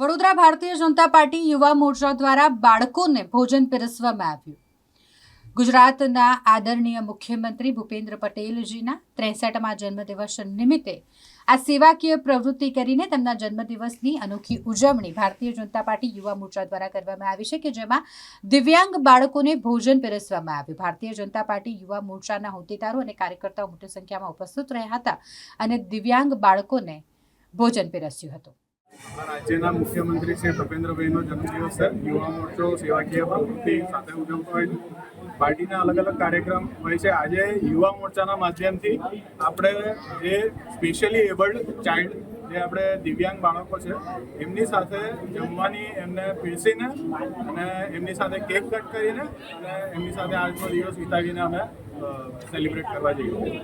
Vadodara Bharatiya Janata party યુવા મોરચા દ્વારા બાળકોને ભોજન પીરસવામાં આવ્યું. ગુજરાતના આદરણીય મુખ્યમંત્રી ભૂપેન્દ્ર પટેલજીના ત્રેસઠમા જન્મદિવસ નિમિત્તે આ સેવાકીય પ્રવૃત્તિ કરીને તેમના જન્મદિવસની અનોખી ઉજવણી ભારતીય જનતા પાર્ટી યુવા મોરચા દ્વારા કરવામાં આવી છે કે જેમાં દિવ્યાંગ બાળકોને ભોજન પીરસવામાં આવ્યું. ભારતીય જનતા પાર્ટી યુવા મોરચાના હોદ્દેદારો અને કાર્યકર્તાઓ મોટી સંખ્યામાં ઉપસ્થિત રહ્યા હતા અને દિવ્યાંગ બાળકોને ભોજન પીરસ્યું હતું. રાજ્યના મુખ્યમંત્રી શ્રી ભૂપેન્દ્રભાઈનો જન્મદિવસ યુવા મોરચો, સેવાકીય પ્રવૃત્તિ સાથે ઉજવતો હોય પાર્ટીના અલગ અલગ કાર્યક્રમ હોય છે. આજે યુવા મોરચાના માધ્યમથી આપણે જે સ્પેશિયલી એબલ્ડ ચાઇલ્ડ જે આપણે દિવ્યાંગ બાળકો છે, એમની સાથે જમવાની, એમને પીસીને અને એમની સાથે કેક કટ કરીને અને એમની સાથે આજનો દિવસ વિતાવીને અમે સેલિબ્રેટ કરવા જઈએ